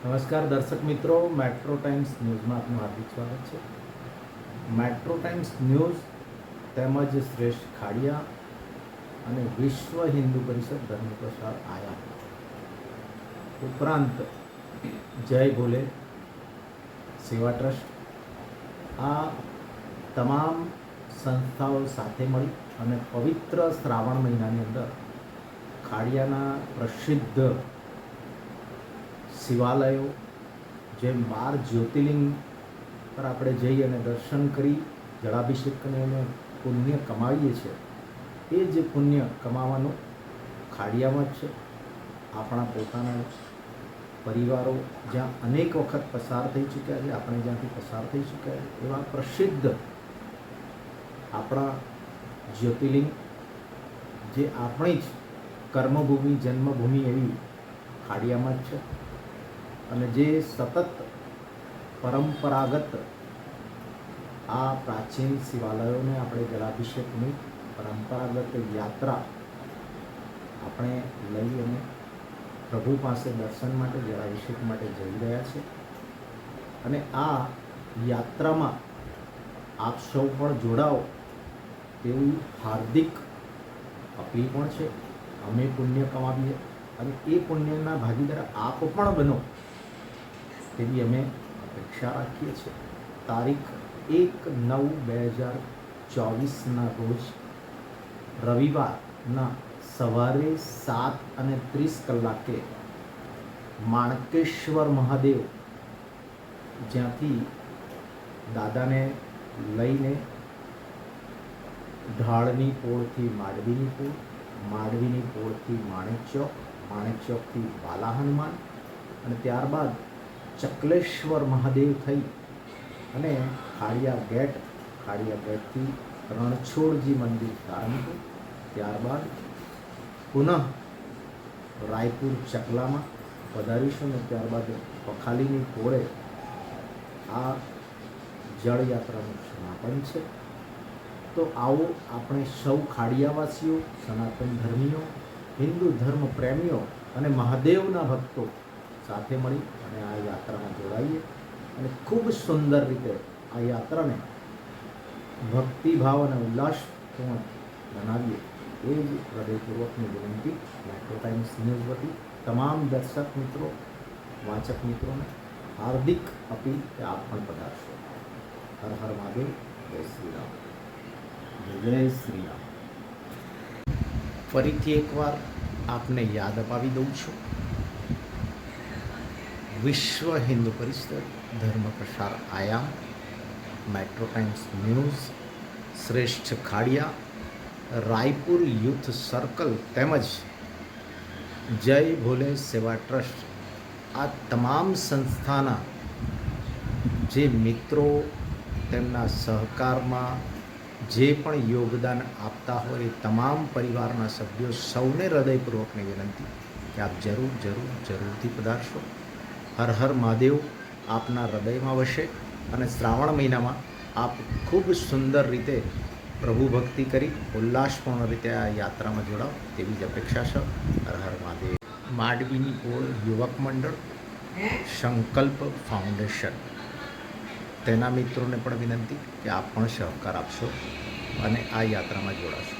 નમસ્કાર દર્શક મિત્રો મેટ્રો ટાઈમ્સ ન્યૂઝમાં આપનું હાર્દિક સ્વાગત છે. મેટ્રો ટાઈમ્સ ન્યૂઝ તેમજ શ્રેષ્ઠ ખાડિયા અને વિશ્વ હિન્દુ પરિષદ ધર્મ પ્રસાર આયા. ઉપરાંત જય ભોલે, સેવા ટ્રસ્ટ, આ તમામ સંસ્થાઓ સાથે મળી અને પવિત્ર શ્રાવણ મહિનાની અંદર ખાડિયાના પ્રસિદ્ધ શિવાલયો, જે બાર જ્યોતિર્લિંગ પર આપણે જઈ અને દર્શન કરી, જળાભિષેક અને પુણ્ય કમાવીએ છીએ. એ જે પુણ્ય કમાવાનું ખાડિયામાં જ છે. આપણા પોતાના પરિવારો જ્યાં અનેક વખત પસાર થઈ ચૂક્યા છે, આપણે જ્યાંથી પસાર થઈ ચૂક્યા એવા પ્રસિદ્ધ આપણા જ્યોતિર્લિંગ જે આપણી જ કર્મભૂમિ, જન્મભૂમિ એવી ખાડિયામાં જ છે. અને જે સતત પરંપરાગત આ પ્રાચીન શિવાલયોને આપણે જલાભિષેકની પરંપરાગત યાત્રા આપણે લઈ અને પ્રભુ પાસે દર્શન માટે જળાભિષેક માટે જઈ રહ્યા છે. અને આ યાત્રામાં આપ સૌ પણ જોડાઓ તેવી હાર્દિક અપીલ પણ છે. અમે પુણ્ય કમાવીએ અને એ પુણ્યના ભાગીદાર આપ પણ બનો. તેવી અમે અપેક્ષા રાખીએ છીએ તારીખ એક નવ બે હજાર ચોવીસના રોજ રવિવારના સવારે સાત અને ત્રીસ કલાકે માણકેશ્વર મહાદેવ જ્યાંથી દાદાને લઈને ઢાળની પોળથી માંડવીની પોળ માંડવીની પોળથી માણેક ચોક માણેક ચોકથી બાલા હનુમાન અને ત્યારબાદ ચકલેશ્વર મહાદેવ થઈ. અને ખાડિયા ગેટ, ખાડિયા ગેટથી રણછોડજી મંદિર પ્રારંભ ત્યારબાદ પુનઃ રાયપુર ચકલામાં વધારીશું ને ત્યારબાદ પખાલીની પોળે આ જળયાત્રાનું સમાપન છે. તો આવો આપણે સૌ ખાડિયાવાસીઓ, સનાતન ધર્મીઓ, હિન્દુ ધર્મ પ્રેમીઓ અને મહાદેવના ભક્તો સાથે મળી અને આ યાત્રામાં જોડાઈએ અને ખૂબ સુંદર રીતે આ યાત્રાને ભક્તિભાવ અને ઉલ્લાસપૂર્ણ બનાવીએ એ જ હૃદયપૂર્વકની વિનંતી. મેટ્રો ટાઈમ્સ ન્યૂઝ વતી તમામ દર્શક મિત્રો, વાચક મિત્રોને હાર્દિક અપીલ કે આપ પણ પધારશો. હર હર મહાદેવ. જય શ્રી રામ. જય શ્રી ફરીથી એકવાર આપને યાદ અપાવી દઉં છું. વિશ્વ હિન્દુ પરિષદ ધર્મ પ્રસાર આયામ મેટ્રો ટાઈમ્સ ન્યૂઝ શ્રેષ્ઠ ખાડિયા, રાયપુર યુથ સર્કલ તેમજ જય ભોલે સેવા ટ્રસ્ટ આ તમામ સંસ્થાના જે મિત્રો તેમના સહકારમાં જે પણ યોગદાન આપતા હોય એ તમામ પરિવારના સભ્યો સૌને હૃદયપૂર્વકની વિનંતી કે આપ જરૂર જરૂર, જરૂરથી પધારશો. હર હર મહાદેવ આપના હૃદયમાં વસે અને શ્રાવણ મહિનામાં આપ ખૂબ સુંદર રીતે પ્રભુ ભક્તિ કરી ઉલ્લાસપૂર્ણ રીતે આ યાત્રામાં જોડાવ તેવી જ અપેક્ષા છે. હર હર મહાદેવ. માંડવીની ઓળ યુવક મંડળ સંકલ્પ ફાઉન્ડેશન. તેના મિત્રોને પણ વિનંતી કે આપ પણ સહકાર આપશો અને આ યાત્રામાં જોડાશો.